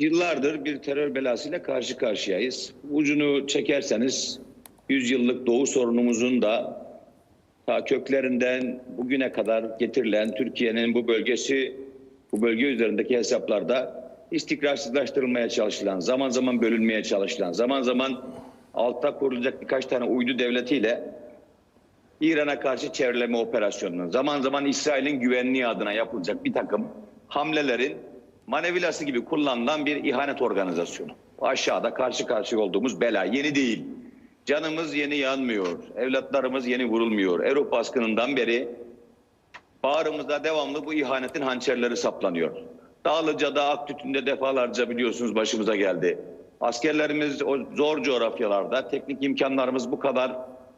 yıllardır bir terör belasıyla karşı karşıyayız. Ucunu çekerseniz 100 yıllık doğu sorunumuzun da ta köklerinden bugüne kadar getirilen Türkiye'nin bu bölgesi, bu bölge üzerindeki hesaplarda istikrarsızlaştırılmaya çalışılan, zaman zaman bölünmeye çalışılan, zaman zaman altta kurulacak birkaç tane uydu devletiyle İran'a karşı çevreleme operasyonunun, zaman zaman İsrail'in güvenliği adına yapılacak bir takım hamlelerin manevilası gibi kullanılan bir ihanet organizasyonu. Aşağıda karşı karşıya olduğumuz bela yeni değil. Canımız yeni yanmıyor, evlatlarımız yeni vurulmuyor. Erop baskınından beri bağrımıza devamlı bu ihanetin hançerleri saplanıyor. Dağlıca'da, Aktütün'de defalarca biliyorsunuz başımıza geldi. Askerlerimiz o zor coğrafyalarda, teknik imkanlarımız bu kadar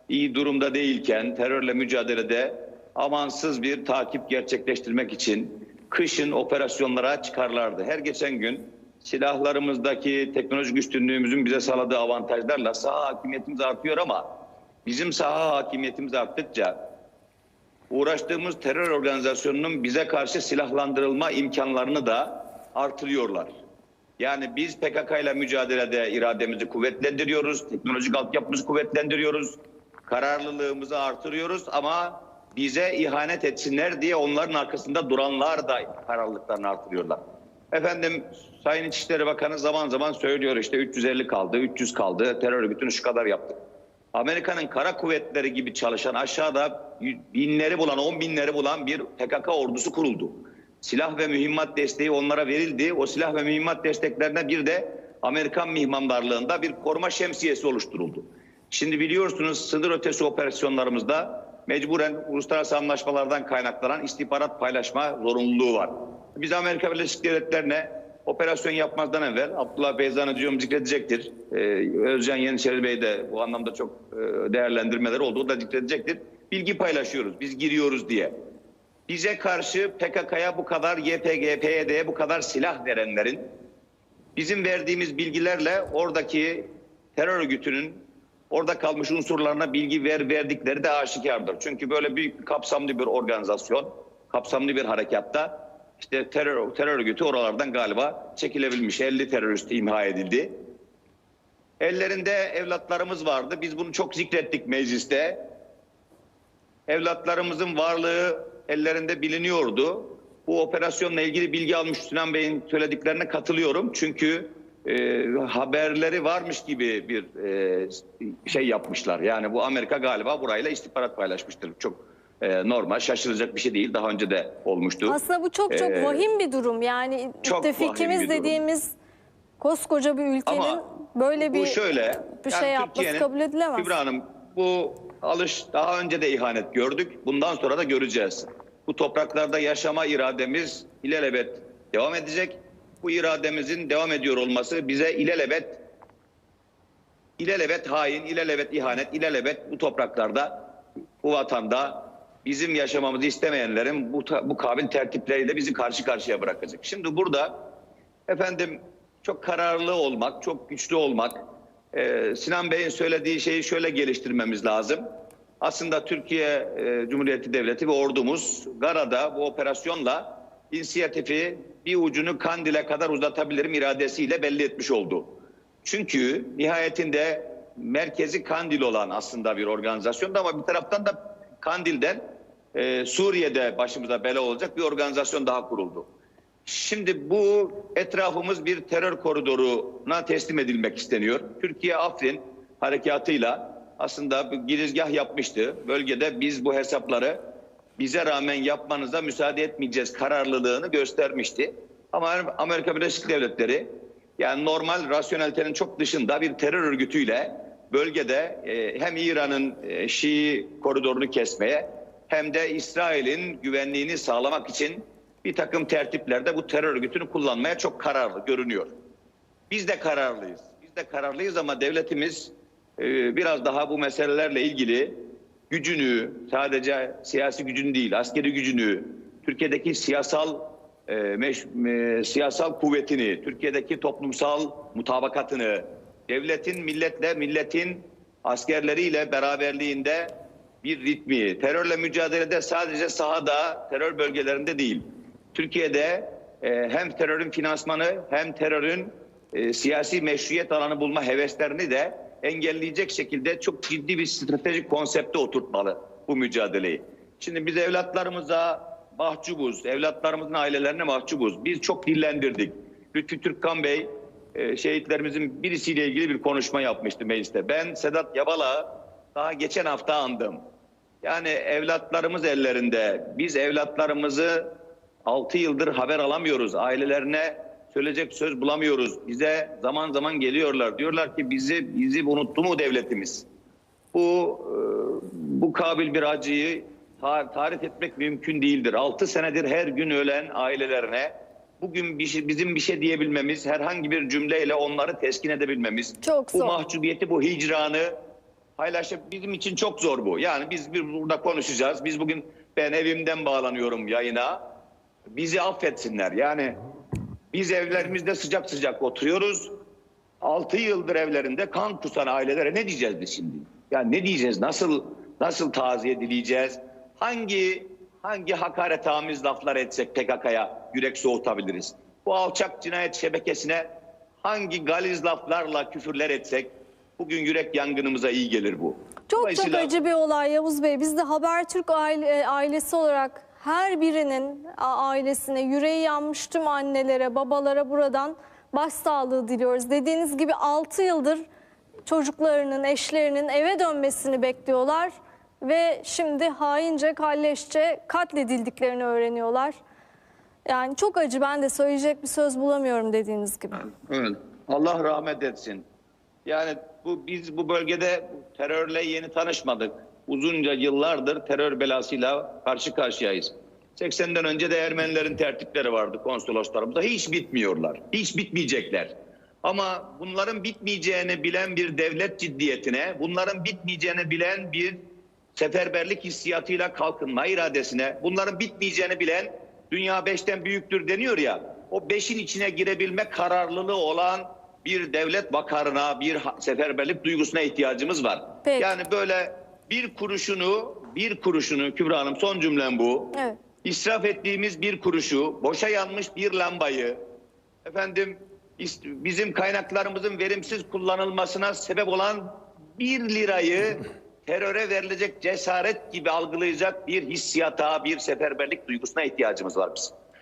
iyi durumda değilken terörle mücadelede amansız bir takip gerçekleştirmek için kışın operasyonlara çıkarlardı. Her geçen gün silahlarımızdaki teknolojik üstünlüğümüzün bize sağladığı avantajlarla saha hakimiyetimiz artıyor ama bizim saha hakimiyetimiz arttıkça uğraştığımız terör organizasyonunun bize karşı silahlandırılma imkanlarını da artırıyorlar. Yani biz PKK ile mücadelede irademizi kuvvetlendiriyoruz, teknolojik altyapımızı kuvvetlendiriyoruz, kararlılığımızı artırıyoruz ama bize ihanet etsinler diye onların arkasında duranlar da kararlılıklarını artırıyorlar. Efendim Sayın İçişleri Bakanı zaman zaman söylüyor işte 350 kaldı, 300 kaldı, terör örgütünü şu kadar yaptık. Amerika'nın kara kuvvetleri gibi çalışan aşağıda binleri bulan, on binleri bulan bir PKK ordusu kuruldu. Silah ve mühimmat desteği onlara verildi. O silah ve mühimmat desteklerine bir de Amerikan mihmandarlığında bir koruma şemsiyesi oluşturuldu. Şimdi biliyorsunuz sınır ötesi operasyonlarımızda mecburen uluslararası anlaşmalardan kaynaklanan istihbarat paylaşma zorunluluğu var. Biz Amerika Birleşik Devletleri'ne operasyon yapmazdan evvel Abdullah Beyzan'ı diyorum zikredecektir. Ee, Özcan Yeniçeri Bey de bu anlamda çok e, değerlendirmeler oldu. O da zikredecektir. Bilgi paylaşıyoruz. Biz giriyoruz diye. Bize karşı PKK'ya bu kadar YPG, PYD'ye bu kadar silah verenlerin bizim verdiğimiz bilgilerle oradaki terör örgütünün orada kalmış unsurlarına bilgi ver verdikleri de aşikardır. Çünkü böyle büyük kapsamlı bir organizasyon, kapsamlı bir harekatta işte terör terör örgütü oralardan galiba çekilebilmiş. 50 terörist imha edildi. Ellerinde evlatlarımız vardı. Biz bunu çok zikrettik mecliste. Evlatlarımızın varlığı ellerinde biliniyordu. Bu operasyonla ilgili bilgi almış Sinan Bey'in söylediklerine katılıyorum. Çünkü e, haberleri varmış gibi bir e, şey yapmışlar. Yani bu Amerika galiba burayla istihbarat paylaşmıştır. Çok e, normal, şaşıracak bir şey değil. Daha önce de olmuştu. Aslında bu çok çok Ee, vahim bir durum. Yani müttefikimiz durum. dediğimiz koskoca bir ülkenin Ama böyle bir şöyle, bir yani şey yapması Türkiye'nin- kabul edilemez. Kübra Hanım bu alış daha önce de ihanet gördük. Bundan sonra da göreceğiz. Bu topraklarda yaşama irademiz ilelebet devam edecek. Bu irademizin devam ediyor olması bize ilelebet ilelebet hain, ilelebet ihanet, ilelebet bu topraklarda, bu vatanda bizim yaşamamızı istemeyenlerin bu, bu kabil tertipleriyle bizi karşı karşıya bırakacak. Şimdi burada efendim çok kararlı olmak, çok güçlü olmak, e, Sinan Bey'in söylediği şeyi şöyle geliştirmemiz lazım. Aslında Türkiye e, Cumhuriyeti Devleti ve ordumuz Gara'da bu operasyonla inisiyatifi bir ucunu Kandil'e kadar uzatabilirim iradesiyle belli etmiş oldu. Çünkü nihayetinde merkezi Kandil olan aslında bir organizasyondu ama bir taraftan da Kandil'den e, Suriye'de başımıza bela olacak bir organizasyon daha kuruldu. Şimdi bu etrafımız bir terör koridoruna teslim edilmek isteniyor. Türkiye Afrin harekatıyla aslında bir girizgah yapmıştı. Bölgede biz bu hesapları bize rağmen yapmanıza müsaade etmeyeceğiz kararlılığını göstermişti. Ama Amerika Birleşik Devletleri yani normal rasyonelitenin çok dışında bir terör örgütüyle bölgede e, hem İran'ın e, Şii koridorunu kesmeye hem de İsrail'in güvenliğini sağlamak için bir takım tertiplerde bu terör örgütünü kullanmaya çok kararlı görünüyor. Biz de kararlıyız. Biz de kararlıyız ama devletimiz e, biraz daha bu meselelerle ilgili gücünü sadece siyasi gücünü değil askeri gücünü Türkiye'deki siyasal e, meş- e, siyasal kuvvetini Türkiye'deki toplumsal mutabakatını devletin milletle milletin askerleriyle beraberliğinde bir ritmi terörle mücadelede sadece sahada terör bölgelerinde değil. Türkiye'de e, hem terörün finansmanı hem terörün e, siyasi meşruiyet alanı bulma heveslerini de engelleyecek şekilde çok ciddi bir stratejik konsepte oturtmalı bu mücadeleyi. Şimdi biz evlatlarımıza mahcubuz, evlatlarımızın ailelerine mahcubuz. Biz çok dillendirdik. Lütfü Türkkan Bey e, şehitlerimizin birisiyle ilgili bir konuşma yapmıştı mecliste. Ben Sedat Yabala daha geçen hafta andım. Yani evlatlarımız ellerinde. Biz evlatlarımızı 6 yıldır haber alamıyoruz. Ailelerine söyleyecek söz bulamıyoruz. Bize zaman zaman geliyorlar. Diyorlar ki bizi bizi unuttu mu devletimiz? Bu e, bu kabil bir acıyı tar- tarif etmek mümkün değildir. 6 senedir her gün ölen ailelerine bugün bir şey, bizim bir şey diyebilmemiz, herhangi bir cümleyle onları teskin edebilmemiz, Çok bu zor. mahcubiyeti, bu hicranı paylaşıp bizim için çok zor bu. Yani biz bir burada konuşacağız. Biz bugün ben evimden bağlanıyorum yayına. Bizi affetsinler. Yani biz evlerimizde sıcak sıcak oturuyoruz. 6 yıldır evlerinde kan kusan ailelere ne diyeceğiz biz şimdi? Yani ne diyeceğiz? Nasıl nasıl taziye dileyeceğiz? Hangi hangi hakaretamiz laflar etsek PKK'ya yürek soğutabiliriz? Bu alçak cinayet şebekesine hangi galiz laflarla küfürler etsek bugün yürek yangınımıza iyi gelir bu. Çok çok acı bir olay Yavuz Bey. Biz de Habertürk aile, ailesi olarak her birinin ailesine yüreği yanmış tüm annelere, babalara buradan başsağlığı diliyoruz. Dediğiniz gibi 6 yıldır çocuklarının, eşlerinin eve dönmesini bekliyorlar ve şimdi haince, kalleşçe katledildiklerini öğreniyorlar. Yani çok acı. Ben de söyleyecek bir söz bulamıyorum dediğiniz gibi. Allah rahmet etsin. Yani bu biz bu bölgede terörle yeni tanışmadık. Uzunca yıllardır terör belasıyla karşı karşıyayız. 80'den önce de Ermenilerin tertipleri vardı konsoloslarımızda. Hiç bitmiyorlar. Hiç bitmeyecekler. Ama bunların bitmeyeceğini bilen bir devlet ciddiyetine, bunların bitmeyeceğini bilen bir seferberlik hissiyatıyla kalkınma iradesine, bunların bitmeyeceğini bilen dünya beşten büyüktür deniyor ya, o beşin içine girebilme kararlılığı olan bir devlet vakarına, bir seferberlik duygusuna ihtiyacımız var. Peki. Yani böyle bir kuruşunu, bir kuruşunu Kübra Hanım son cümlem bu. Evet. İsraf ettiğimiz bir kuruşu, boşa yanmış bir lambayı, efendim bizim kaynaklarımızın verimsiz kullanılmasına sebep olan bir lirayı teröre verilecek cesaret gibi algılayacak bir hissiyata, bir seferberlik duygusuna ihtiyacımız var bizim.